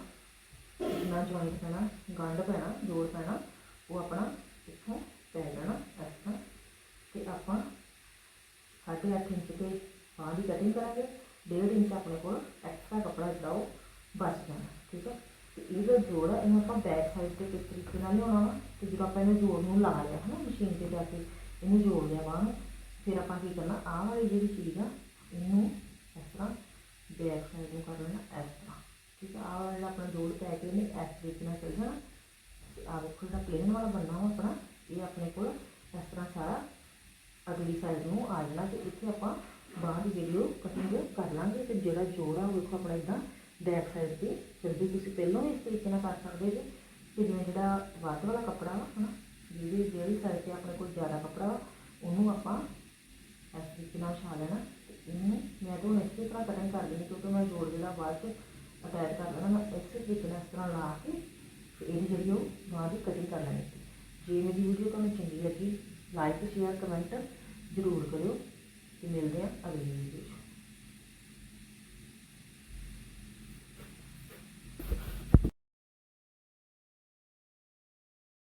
ਜਿੰਨਾ ਜੁਆਇੰਟ ਪੈਣਾ ਗੰਢ ਪੈਣਾ, ਜੋੜ ਪੈਣਾ, ਉਹ ਆਪਣਾ ਇੱਥੋਂ ਪੈ ਜਾਣਾ ਇਸ ਤਰ੍ਹਾਂ ਤੇ ਆਪਾਂ ਸਾਢੇ ਅੱਠ ਇੰਚ ਤੇ ਬਾਂਹ ਦੀ ਕਟਿੰਗ ਕਰਾਂਗੇ, ਡੇਢ ਇੰਚ ਆਪਣੇ ਕੋਲ ਐਕਸਟਰਾ ਕੱਪੜਾ ਜਿਹੜਾ ਉਹ ਬਚ ਜਾਣਾ, ਠੀਕ ਹੈ। ਤੇ ਇਹਦਾ ਜੋੜ ਆ ਇਹਨੂੰ ਆਪਾਂ ਬੈਕ ਸਾਈਡ ਤੇ ਕਿਸ ਤਰੀਕੇ ਨਾਲ ਲਿਆਉਣਾ ਵਾ, ਤੇ ਜਦੋਂ ਆਪਾਂ ਇਹਨੂੰ ਜੋੜ ਨੂੰ ਲਾ ਲਿਆ, ਹਨਾ ਮਸ਼ੀਨ ਤੇ ਜਾ ਕੇ ਇਹਨੂੰ ਜੋੜ ਲਿਆ ਬਾਂਹ ਨੂੰ ਫਿਰ ਆਪਾਂ ਕੀ ਕਰਨਾ, ਆਹ ਵਾਲੀ ਜਿਹੜੀ ਚੀਜ਼ ਆ, ਇਹਨੂੰ ਇਸ ਤਰ੍ਹਾਂ ਬੈਕ ਸਾਈਡ ਨੂੰ ਕਰ ਲੈਣਾ ਇਸ ਠੀਕ ਆ, ਆਹ ਵਾਲਾ ਜਿਹੜਾ ਆਪਣਾ ਜੋੜ ਪੈ ਕੇ ਇਹਨੇ ਇਸ ਤਰੀਕੇ ਨਾਲ ਚੱਲ ਜਾਣਾ। ਤੇ ਆਹ ਵੇਖੋ ਜਿਹੜਾ ਪਲੇਨ ਵਾਲਾ ਬੰਨਾ ਵਾ ਆਪਣਾ, ਇਹ ਆਪਣੇ ਕੋਲ ਇਸ ਤਰ੍ਹਾਂ ਸਾਰਾ ਅਗਲੀ ਸਾਈਡ ਨੂੰ ਆ ਜਾਣਾ ਤੇ ਇੱਥੇ ਆਪਾਂ ਬਾਹਰ ਦੀ ਉਹ ਕਟਿੰਗ ਕਰ ਲਾਂਗੇ ਤੇ ਜਿਹੜਾ ਜੋੜ ਆ ਉਹ ਵੇਖੋ ਆਪਣਾ ਇਦਾਂ ਬੈਕ ਸਾਈਡ ਤੇ ਜਲਦੀ ਤੁਸੀਂ ਪਹਿਲਾਂ ਵੀ ਇਸ ਤਰੀਕੇ ਨਾਲ ਕਰ ਸਕਦੇ ਜੇ। ਕਿ ਜਿਵੇਂ ਜਿਹੜਾ ਵੱਧ ਵਾਲਾ ਕੱਪੜਾ ਵਾ, ਹਨਾ, ਜਿਹੜੀ ਜਿਹੜੀ ਸਾਈਡ ਤੇ ਆਪਣੇ ਕੋਲ ਜ਼ਿਆਦਾ ਕੱਪੜਾ ਵਾ, ਉਹਨੂੰ ਆਪਾਂ ਇਸ ਤਰੀਕੇ ਨਾਲ ਛਾ ਲੈਣਾ ਤੇ ਇਹਨੂੰ ਮੈਂ ਤਾਂ ਹੁਣ ਇਸੇ ਤਰ੍ਹਾਂ ਕਟਿੰਗ ਕਰ ਲੈਣੀ ਕਿਉਂਕਿ ਮੈਂ ਜੋੜ ਜਿਹੜਾ ਬਾਅਦ ਚ ਅਟੈਚ ਕਰ ਲੈਣਾ, ਮੈਂ ਇਸੇ ਤਰੀਕੇ ਨਾਲ ਇਸ ਤਰ੍ਹਾਂ ਲਾ ਕੇ ਤੇ ਇਹਦੀ ਜਿਹੜੀ ਉਹ ਬਾਅਦ ਦੀ ਕਟਿੰਗ ਕਰ ਲੈਣੀ ਜੇ ਮੇਰੀ ਵੀਡੀਓ ਤੁਹਾਨੂੰ ਚੰਗੀ ਲੱਗੀ ਲਾਈਕ ਸ਼ੇਅਰ ਕਮੈਂਟ ਜ਼ਰੂਰ ਕਰਿਓ ਤੇ ਮਿਲਦੇ ਹਾਂ ਅਗਲੀ ਵੀਡੀਓ 'ਚ।